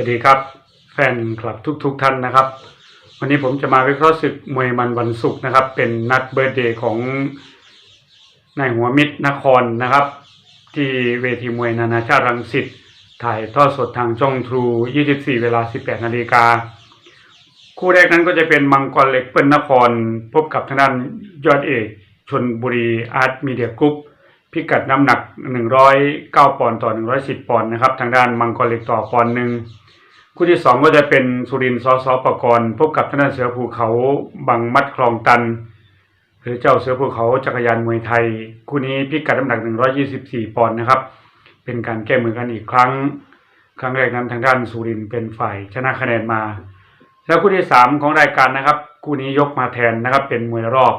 วัสดีครับ แฟนคลับทุกๆทท่านนะครับ วันนี้ผมจะมาวิเคราะห์ศึกมวยมันวันศุกร์นะครับ เป็นนัดเบิร์เดย์ของนายหัวมิตรนครนะครับ ที่เวทีมวยนานาชาติรังสิตถ่ายทอดสดทางช่องทรู 24 เวลา 18 นาฬิกา คู่แรกนั้นก็จะเป็นมังกรเหล็กเปิ้ลนคร พบกับทางด้านยอดเอกชนบุรีอาร์ตมีเดียกรุ๊ปพิกัดน้ำหนัก 109 ปอนด์ต่อ 110 ปอนด์นะครับ ทางด้านมังกรเหล็กต่อปอนด์หนึ่ง คู่ที่สองก็จะเป็นสุรินทร์สอสอปกรณ์พบกับทางด้านเสือภูเขาบังมัดคลองตัน หรือเจ้าเสือภูเขาจักรยานมวยไทย คู่นี้พิกัดน้ำหนัก 124 ปอนด์นะครับ เป็นการแก้มือกันอีกครั้ง ครั้งแรกนั้นทางด้านสุรินทร์เป็นฝ่ายชนะคะแนนมา แล้วคู่ที่สามของรายการนะครับ คู่นี้ยกมาแทนนะครับเป็นมวยรอบ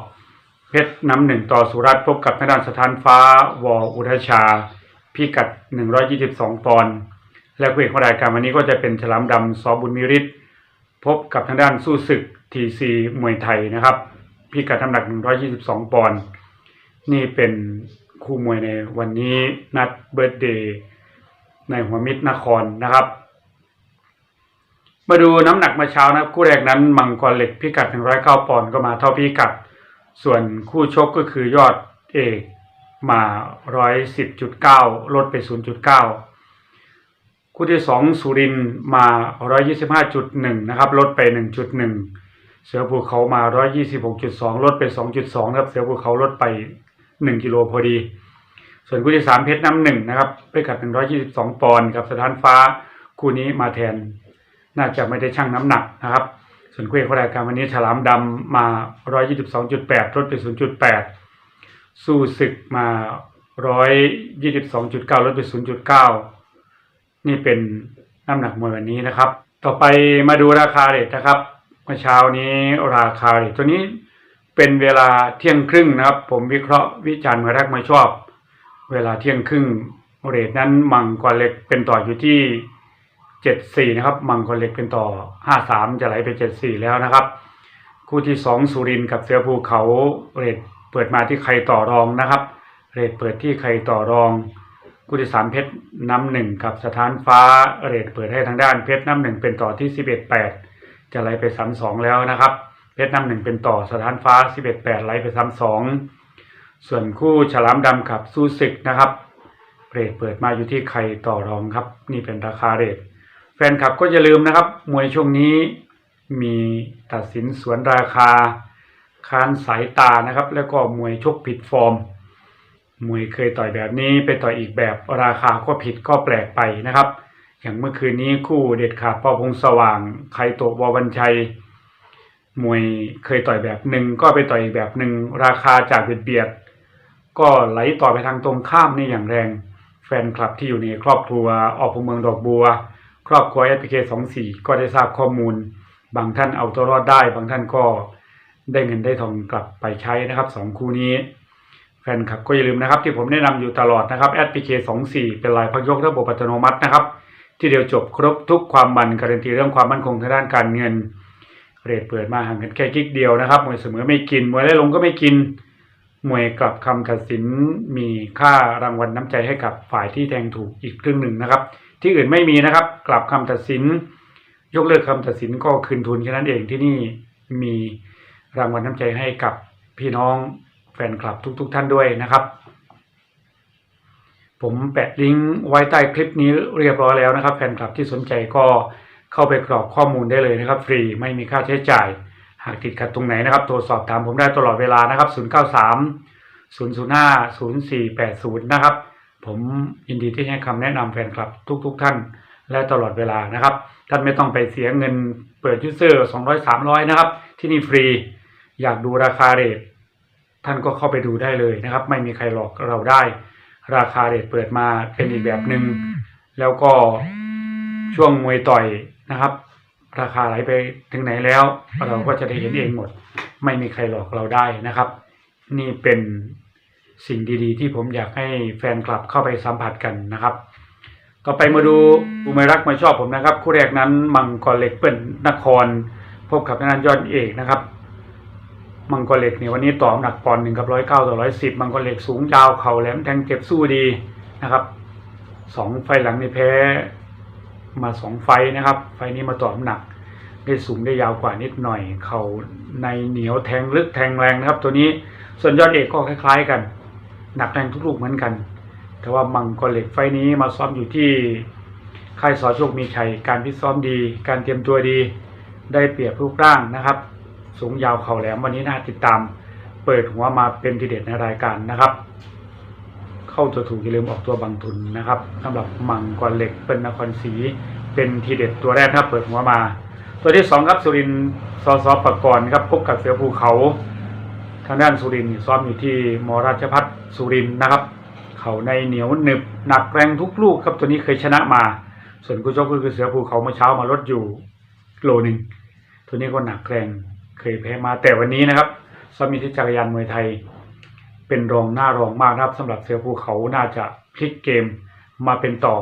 เพชรน้ำหนึ่งต่อสุรัตน์พบกับทางด้านสถานฟ้าวออุทชา พิกัด 122 ปอนด์ และคู่เอกของรายการวันนี้ก็จะเป็นฉลามดำสอบุญมิริตพบกับทางด้านสู้ศึกทีซีมวยไทยนะครับ พิกัดน้ำหนัก 122 ปอนด์นี่เป็นคู่มวยในวันนี้นัดเบิร์ดเดย์ในหัวมิตรนครนะครับ มาดูน้ำหนักมาเช้านะครับคู่แรกนั้นมังกรเหล็กพิกัด 109 ปอนด์ก็มาเท่าพิกัด ส่วนคู่ชกก็คือยอดเอกมา 110.9 ลดไป 0.9 คู่ที่สองสุรินทร์มา 125.1 นะครับ ลดไป 1.1 เสือภูเขามา 126.2 ลดไป 2.2ครับ เสือภูเขาลดไป 1 กิโลพอดี ส่วนคู่ที่สามเพชรน้ำหนึ่งนะครับไปกัด 122 ปอนด์กับสถานฟ้าคู่นี้มาแทน น่าจะไม่ได้ชั่งน้ำหนักนะครับ ส่วนคู่เอกรายการวันนี้ฉลามดำมา 122.8 ลดไป 0.8 สู้ศึกมา 122.9 ลดไป 0.9 นี่เป็นน้ำหนักมวยวันนี้นะครับ ต่อไปมาดูราคาเรทนะครับเมื่อเช้านี้ราคาเรทตัวนี้เป็นเวลาเที่ยงครึ่งนะครับ ผมวิเคราะห์วิจารณ์มาแรกไม่ชอบ เวลาเที่ยงครึ่งเรทนั้นมังกรเล็กเป็นต่ออยู่ที่เจ็ดสี่นะครับ มังกรเล็กเป็นต่อห้าสามจะไหลไปเจ็ดสี่แล้วนะครับ คู่ที่สองสุรินทร์กับเสือภูเขาเรทเปิดมาที่ใครต่อรองนะครับ เรทเปิดที่ใครต่อรอง คู่ที่สามเพชรน้ำหนึ่งกับสถานฟ้าเรทเปิดให้ทางด้านเพชรน้ำหนึ่งเป็นต่อที่สิบเอ็ดแปดจะไหลไปสามสองแล้วนะครับ เพชรน้ำหนึ่งเป็นต่อสถานฟ้าสิบเอ็ดแปดไหลไปสามสองส่วนคู่ฉลามดำกับสู้ศึกนะครับเรทเปิดมาอยู่ที่ใครต่อรองครับ นี่เป็นราคาเรทแฟนคลับก็อย่าลืมนะครับ มวยช่วงนี้มีตัดสินสวนราคา คานสายตานะครับ แล้วก็มวยชกผิดฟอร์ม มวยเคยต่อยแบบนี้ไปต่อยอีกแบบราคาก็ผิดก็แปลกไปนะครับ อย่างเมื่อคืนนี้คู่เด็ดขาดปอพงษ์สว่างใครโตบวันชัย มวยเคยต่อยแบบหนึ่งก็ไปต่อยอีกแบบหนึ่งราคาจากเบียดเบียด ก็ไหลต่อไปทางตรงข้ามนี่อย่างแรง แฟนคลับที่อยู่ในครอบครัวออกพเมืองดอกบัว ครอบครัวเอพีเคสองสี่ก็ได้ทราบข้อมูล บางท่านเอาตัวรอดได้ บางท่านก็ได้เงินได้ทองกลับไปใช้นะครับสองคู่นี้ แฟนคลับก็อย่าลืมนะครับ ที่ผมแนะนำอยู่ตลอดนะครับแอดพีเคสองสี่เป็นลายพักยกระบบอัตโนมัตินะครับ ที่เดียวจบครบทุกความมันการันตีเรื่องความมั่นคงทางด้านการเงินเรทเปิดมาห่างกันแค่กิ๊กเดียวนะครับมวยเสมอไม่กินมวยไล่ลงก็ไม่กินมวยกลับคำตัดสินมีค่ารางวัลน้ำใจให้กับฝ่ายที่แทงถูกอีกครึ่งหนึ่งนะครับ ที่อื่นไม่มีนะครับ กลับคำตัดสิน ยกเลิกคำตัดสินก็คืนทุนแค่นั้นเองที่นี่มีรางวัลน้ำใจให้กับพี่น้อง ฟนคลับทุกๆทท่านด้วยนะครับ ผมแปะลิงก์ไว้ใต้คลิปนี้เรียบร้อยแล้วนะครับ แฟนคลับที่สนใจก็เข้าไปกรอกข้อมูลได้เลยนะครับ ฟรีไม่มีค่าใช้จ่าย หากติดขัดตรงไหนนะครับโทรสอบถามผมได้ตลอดเวลานะครับ 093 005 0480 นะครับ ผมยินดีที่ให้คำแนะนำแฟนคลับทุก ๆทท่านและตลอดเวลานะครับ ท่านไม่ต้องไปเสียเงินเปิดยูเซอร์200 300 นะครับ ที่นี่ฟรี อยากดูราคาเรท ท่านก็เข้าไปดูได้เลยนะครับ ไม่มีใครหลอกเราได้ ราคาเรทเปิดมาเป็นอีกแบบหนึ่งแล้วก็ช่วงมวยต่อยนะครับ ราคาไหลไปถึงไหนแล้ว เราก็จะได้เห็นเองหมด ไม่มีใครหลอกเราได้นะครับ นี่เป็นสิ่งดีๆ ที่ผมอยากให้แฟนคลับเข้าไปสัมผัสกันนะครับ ต่อไปมาดูบูมรักมาชอบผมนะครับ คู่แรกนั้นมังกรเหล็กเปิ้ลนคร พบกับทางด้านยอดเอกนะครับ มังกรเหล็กเนี่ยวันนี้ต่อหนักปอนด์หนึ่งกับร้อยเก้าต่อร้อยสิบมังกรเหล็กสูงยาวเข่าแหลมแทงเจ็บสู้ดีนะครับสองไฟหลังในแพ้มาสองไฟนะครับ ไฟนี้มาต่อหนัก ได้สูงได้ยาวกว่านิดหน่อย เข่าในเหนียวแทงลึกแทงแรงนะครับ ตัวนี้ส่วนยอดเอกก็คล้าย ๆ กัน หนักแรงทุกลูกเหมือนกัน แต่ว่ามังกรเหล็กไฟนี้มาซ้อมอยู่ที่ค่ายสอโชคมีชัยการพิซ้อมดี การเตรียมตัวดี ได้เปรียบรูปร่างนะครับ สูงยาวเข่าแหลมวันนี้น่าติดตาม เปิดหัวมาเป็นทีเด็ดในรายการนะครับ เข้าตัวถูกอย่าลืมออกตัวบางทุนนะครับสำหรับมังกรเหล็กเป็นนครศรีเป็นทีเด็ดตัวแรกครับเปิดหัวมา ตัวที่สองครับสุรินทร์สอสอปกรณ์ครับพบกับเสือภูเขาทางด้านสุรินทร์ซ้อมอยู่ที่มราชพัฒสุรินทร์นะครับ เขาในเหนียวหนึบหนักแรงทุกลูกครับตัวนี้เคยชนะมา ส่วนกุชกก็คือเสือภูเขาเมื่อเช้ามาลดอยู่โลหนึ่งตัวนี้ก็หนักแรง เคยแพ้มาแต่วันนี้นะครับซ้อมมีที่จักรยานมวยไทย เป็นรองหน้ารองมากนะครับสำหรับเสือภูเขาน่าจะพลิกเกมมาเป็นต่อ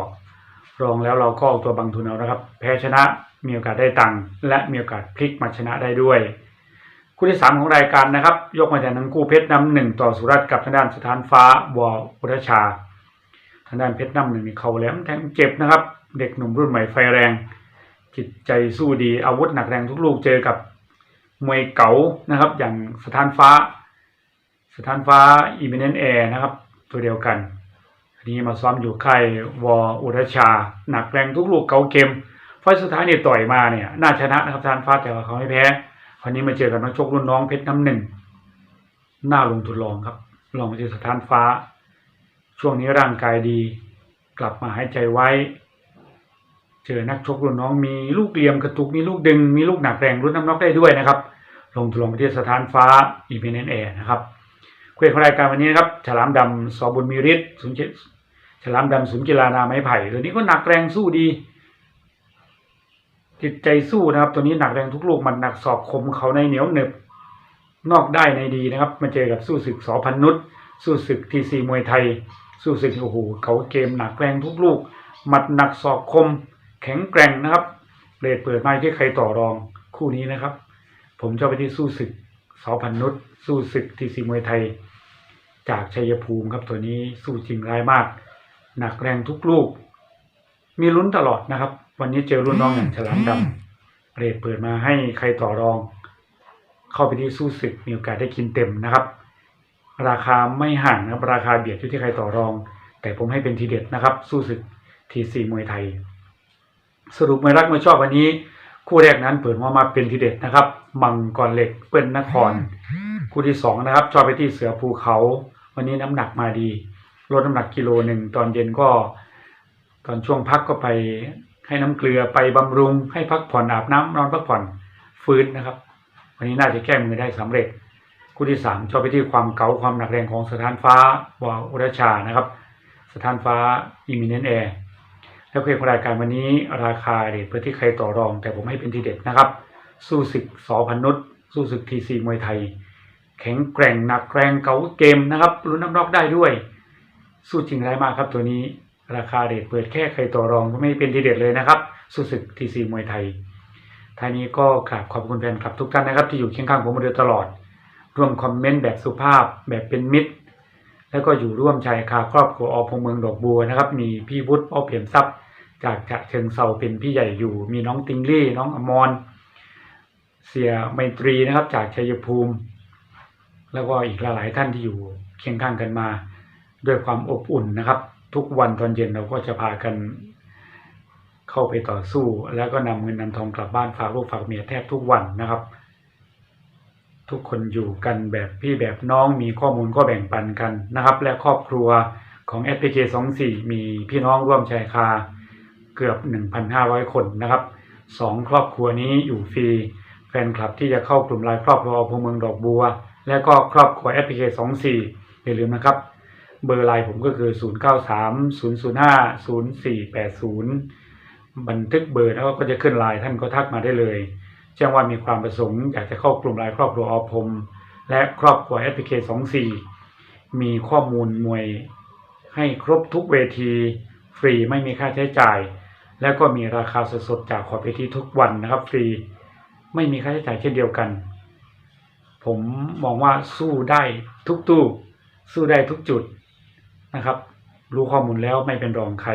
รองแล้วเราก็เอาตัวบังทุนเอานะครับ แพ้ชนะมีโอกาสได้ตังค์และมีโอกาสพลิกมาชนะได้ด้วย คู่ที่สามของรายการนะครับ ยกมาจากนังกู้เพชรนำหนึ่งต่อสุรัตน์กับทางด้านสถานฟ้าบัวอุรชาทางด้านเพชรนำหนึ่งนี่เขาแหลมแทงเจ็บนะครับ เด็กหนุ่มรุ่นใหม่ไฟแรง จิตใจสู้ดีอาวุธหนักแรงทุกลูกเจอกับ มวยเก๋านะครับ อย่างสถานฟ้า สถานฟ้าอีเมเนนแอร์นะครับ ตัวเดียวกันอันนี้มาซ้อมอยู่ค่ายวออุรชา หนักแรงทุกลูกเก๋าเกมไฟสุดท้ายนี่ต่อยมาเนี่ยน่าชนะนะครับสถานฟ้าแต่ว่าเขาไม่แพ้คราวนี้มาเจอกับนักชกรุ่นน้องเพชรน้ำหนึ่งน่าลงทุนลองครับ ลองมาเจอสถานฟ้า ช่วงนี้ร่างกายดี กลับมาหายใจไว้ เจอนักชกรุ่นน้องมีลูกเหลี่ยมกระตุกมีลูกดึงมีลูกหนักแรงรุ่นน้ำน็อกได้ด้วยนะครับ ลงทุนลงไปที่สถานฟ้าอีพีเนนแอร์นะครับเคุยของรายการวันนี้นะครับฉลามดำสอบุญมีฤทธิ์ศูนย์เจ็ดฉลามดำศูนย์กีฬานาไม้ไผ่ตัวนี้ก็หนักแรงสู้ดี จิตใจสู้นะครับ ตัวนี้หนักแรงทุกลูกมันหนักศอกคมเขาในเหนียวเหน็บนอกได้ในดีนะครับ มาเจอกับสู้ศึกสอพันนุษย์สู้ศึกทีซีมวยไทย สู้ศึกโอ้โหเขาเกมหนักแรงทุกลูกหมัดหนักศอกคม แข็งแกร่งนะครับเรทเปิดมาที่ใครต่อรองคู่นี้นะครับ ผมจะไปที่สู้ศึกสอพันนุษย์สู้ศึกทีซีมวยไทย จากชัยภูมิครับตัวนี้สู้จริงร้ายมาก หนักแรงทุกลูก มีลุ้นตลอดนะครับ วันนี้เจอรุ่นน้องอย่างฉลามดำเรทเปิดมาให้ใครต่อรอง เข้าไปที่สู้ศึกมีโอกาสได้กินเต็มนะครับ ราคาไม่ห่างนะครับราคาเบียดอยู่ที่ใครต่อรอง แต่ผมให้เป็นทีเด็ดนะครับ สู้ศึกทีซีมวยไทย สรุปไม่รักไม่ชอบวันนี้ คู่แรกนั้นเปิดมามาเป็นทีเด็ดนะครับ มังกรเหล็กเปิ้ลนคร คู่ที่สองนะครับ ชอบไปที่เสือภูเขา วันนี้น้ำหนักมาดีลดน้ำหนักกิโลหนึ่งตอนเย็นก็ ตอนช่วงพักก็ไปให้น้ำเกลือไปบำรุง ให้พักผ่อนอาบน้ำนอนพักผ่อนฟื้นนะครับ วันนี้น่าจะแก้มือได้สำเร็จ คู่ที่สามชอบไปที่ความเก๋าความหนักแรงของสถานฟ้าวาอุรชานะครับ สถานฟ้าอิมิเนนแอร์ แล้วเพลงของรายการวันนี้ราคาเด็ดเพื่อที่ใครต่อรอง แต่ผมให้เป็นทีเด็ดนะครับ สู้ศึกสอพันนุษย์สู้ศึกทีซีมวยไทย แข็งแกร่งหนักแรงเก๋าเกมนะครับลุ้นน้ำนอกได้ด้วย สู้จริงรายมากครับตัวนี้ราคาเด็ดเปิดแค่ใครต่อรองก็ไม่เป็นทีเด็ดเลยนะครับ สู้ศึกทีซีมวยไทยท่านี้ก็กราบขอบคุณแฟนคลับทุกท่านนะครับ ที่อยู่เคียงข้างผมมาโดยตลอด ร่วมคอมเมนต์แบบสุภาพแบบเป็นมิตร แล้วก็อยู่ร่วมชายคาครอบครัวอพงเมืองดอกบัวนะครับ มีพี่วุฒิอ้อเปี่ยมทรัพย์ จากฉะเชิงเซาเป็นพี่ใหญ่อยู่ มีน้องติงลี่ น้องอมร เสียไมตรีนะครับ จากชัยภูมิ แล้วก็อีกหลายๆท่านที่อยู่เคียงข้างกันมา ด้วยความอบอุ่นนะครับ ทุกวันตอนเย็นเราก็จะพากัน เข้าไปต่อสู้ แล้วก็นำเงินนำทองกลับบ้านฝากลูกฝากเมียแทบทุกวันนะครับ ทุกคนอยู่กันแบบพี่แบบน้องมีข้อมูลก็แบ่งปันกันนะครับ และครอบครัวของ s p k 24มีพี่น้องร่วมชายคา เกือบ 1,500 คนนะครับสองครอบครัวนี้อยู่ฟรีแฟนคลับที่จะเข้ากลุ่มไลน์ครอบครัวอพงเมืองดอกบัว และก็ครอบครัว s p k 24อย่าลืมนะครับ เบอร์ไลน์ผมก็คือ 0930050480 บันทึกเบอร์แล้วก็จะขึ้นไลน์ท่านก็ทักมาได้เลยแจ้งว่ามีความประสงค์อยากจะเข้ากลุ่มไลน์ครอบครัวอพมและครอบครัว s p k 24มีข้อมูลมวยให้ครบทุกเวที ฟรีไม่มีค่าใช้จ่าย แล้วก็มีราคาสดๆจากขอบเวทีทุกวันนะครับ ฟรีไม่มีค่าใช้จ่ายเช่นเดียวกัน ผมมองว่าสู้ได้ทุกตู้ สู้ได้ทุกจุดนะครับ รู้ข้อมูลแล้วไม่เป็นรองใคร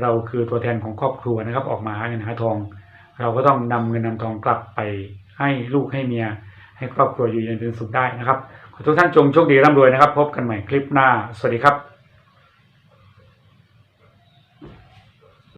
เราคือตัวแทนของครอบครัวนะครับ ออกมาหาเงินหาทอง เราก็ต้องนำเงินนำทองกลับไปให้ลูกให้เมีย ให้ครอบครัวอยู่เย็นเป็นสุขได้นะครับ ขอทุกท่านจงโชคดีร่ำรวยนะครับ พบกันใหม่คลิปหน้า สวัสดีครับ